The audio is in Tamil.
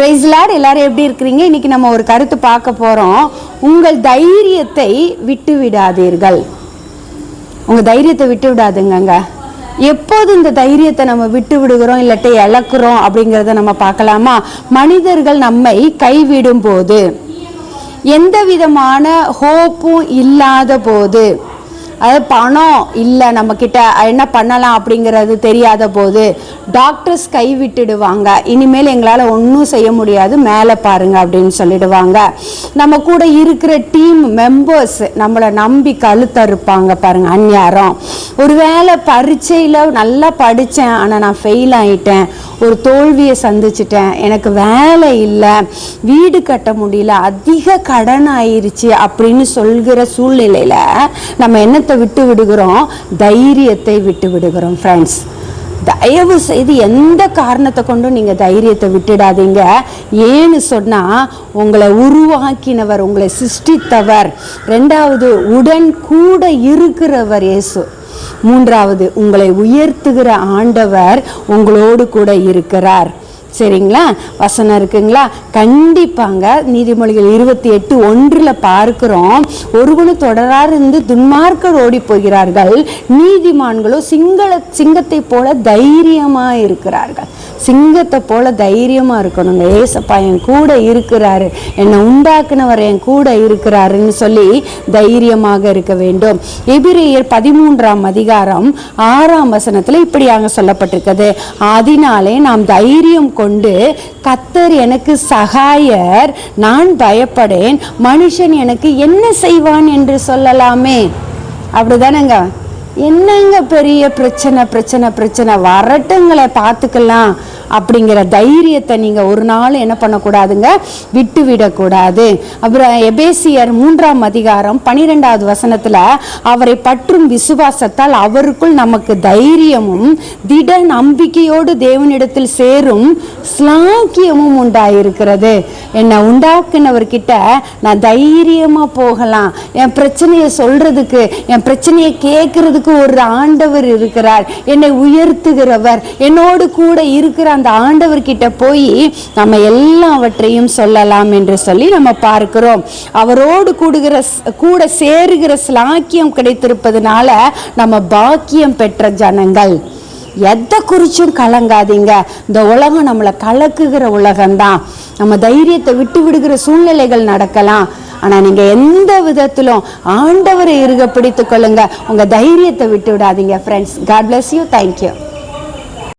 பிரைஸ் லார்ட் எல்லாரும் எப்படி இருக்கிறீங்க? இன்னைக்கு நம்ம ஒரு கருத்து பார்க்க போகிறோம் உங்கள் தைரியத்தை விட்டு விடாதீர்கள். உங்கள் தைரியத்தை விட்டு விடாதுங்கங்க. எப்போது இந்த தைரியத்தை நம்ம விட்டு விடுகிறோம் இல்லாட்டி இழக்கிறோம் அப்படிங்கிறத நம்ம பார்க்கலாமா? மனிதர்கள் நம்மை கைவிடும் போது எந்த விதமான ஹோப்பும் இல்லாத போது அதாவது பணம் இல்லை நம்மக்கிட்ட என்ன பண்ணலாம் அப்படிங்கிறது தெரியாத போது டாக்டர்ஸ் கைவிட்டுடுவாங்க இனிமேல் எங்களால் ஒன்றும் செய்ய முடியாது. மேலே பாருங்க அப்படின்னு சொல்லிடுவாங்க. நம்ம கூட இருக்கிற டீம் மெம்பர்ஸ் நம்மளை நம்பி கழுத்தறுப்பாங்க பாருங்க. அந்நியாரம் ஒருவேளை பரீட்சையில் நல்லா படித்தேன் ஆனால் நான் ஃபெயில் ஆகிட்டேன் ஒரு தோல்வியை சந்திச்சிட்டேன். எனக்கு வேலை இல்லை வீடு கட்ட முடியல அதிக கடன் ஆயிடுச்சு அப்படின்னு சொல்கிற சூழ்நிலையில் நம்ம என்னத்தை விட்டு விடுகிறோம்? தைரியத்தை விட்டு விடுகிறோம் ஃப்ரெண்ட்ஸ் தயவு செய்து எந்த காரணத்தை கொண்டும் நீங்கள் தைரியத்தை விட்டுடாதீங்க. ஏன்னு சொன்னால் உங்களை உருவாக்கினவர் உங்களை சிருஷ்டித்தவர். ரெண்டாவது உடன் கூட இருக்கிறவர் இயேசு. மூன்றாவது உங்களை உயர்த்துகிற ஆண்டவர் உங்களோடு கூட இருக்கிறார். சரிங்களா? வசனம் இருக்குங்களா? கண்டிப்பாங்க நீதிமொழிகள் இருபத்தி எட்டு ஒன்றில் பார்க்கிறோம். ஒருவனும் தொடராறு இருந்து துன்மார்க்கர் ஓடி போகிறார்கள். நீதிமான்களோ சிங்கள சிங்கத்தை போல தைரியமா இருக்கிறார்கள். சிங்கத்தை போல தைரியமா இருக்கணுங்க. ஏசப்பா என் கூட இருக்கிறாரு. என்னை உண்டாக்குனவர் என் கூட இருக்கிறாருன்னு சொல்லி தைரியமாக இருக்க வேண்டும். எபிரேயர் பதிமூன்றாம் அதிகாரம் ஆறாம் வசனத்துல இப்படியாக சொல்லப்பட்டிருக்கிறது அதனாலே நாம் தைரியம் கொண்டு கத்தர் எனக்கு சகாயர் நான் பயப்படேன் மனுஷன் எனக்கு என்ன செய்வான் என்று சொல்லலாமே. அப்படிதானங்க? என்னங்க பெரிய பிரச்சனை பிரச்சனை பிரச்சனை? வரட்டுங்களை பார்த்துக்கலாம். அப்படிங்கிற தைரியத்தை நீங்கள் ஒரு நாள் என்ன பண்ணக்கூடாதுங்க? விட்டு விடக்கூடாது. அப்புறம் எபேசியர் மூன்றாம் அதிகாரம் பனிரெண்டாவது வசனத்தில் அவரை பற்றும் விசுவாசத்தால் அவருக்குள் நமக்கு தைரியமும் திட நம்பிக்கையோடு தேவனிடத்தில் சேரும் ஸ்லாக்கியமும் உண்டாயிருக்கிறது. என்னை உண்டாக்குனவர்கிட்ட நான் தைரியமாக போகலாம். என் பிரச்சனையை சொல்றதுக்கு என் பிரச்சனையை கேட்கறதுக்கு ஒரு ஆண்டவர் இருக்கிறார். என்னை உயர்த்துகிறவர். என்னோடு கூட இருக்கிற அந்த ஆண்டவர்கிட்ட போய் நம்ம எல்லாவற்றையும் சொல்லலாம் என்று சொல்லி நம்ம பார்க்கிறோம். அவரோடு கூடுகிற கூட சேருகிற ஸ்லாக்கியம் கிடைத்திருப்பதனால நம்ம பாக்கியம் பெற்ற ஜனங்கள். எதை குறிச்சும் கலங்காதீங்க. இந்த உலகம் நம்மளை கலக்குகிற உலகம்தான். நம்ம தைரியத்தை விட்டு விடுகிற சூழ்நிலைகள் நடக்கலாம். ஆனால் நீங்கள் எந்த விதத்திலும் ஆண்டவரை இருக பிடித்து கொள்ளுங்க. உங்கள் தைரியத்தை விட்டு விடாதீங்க friends God bless you thank you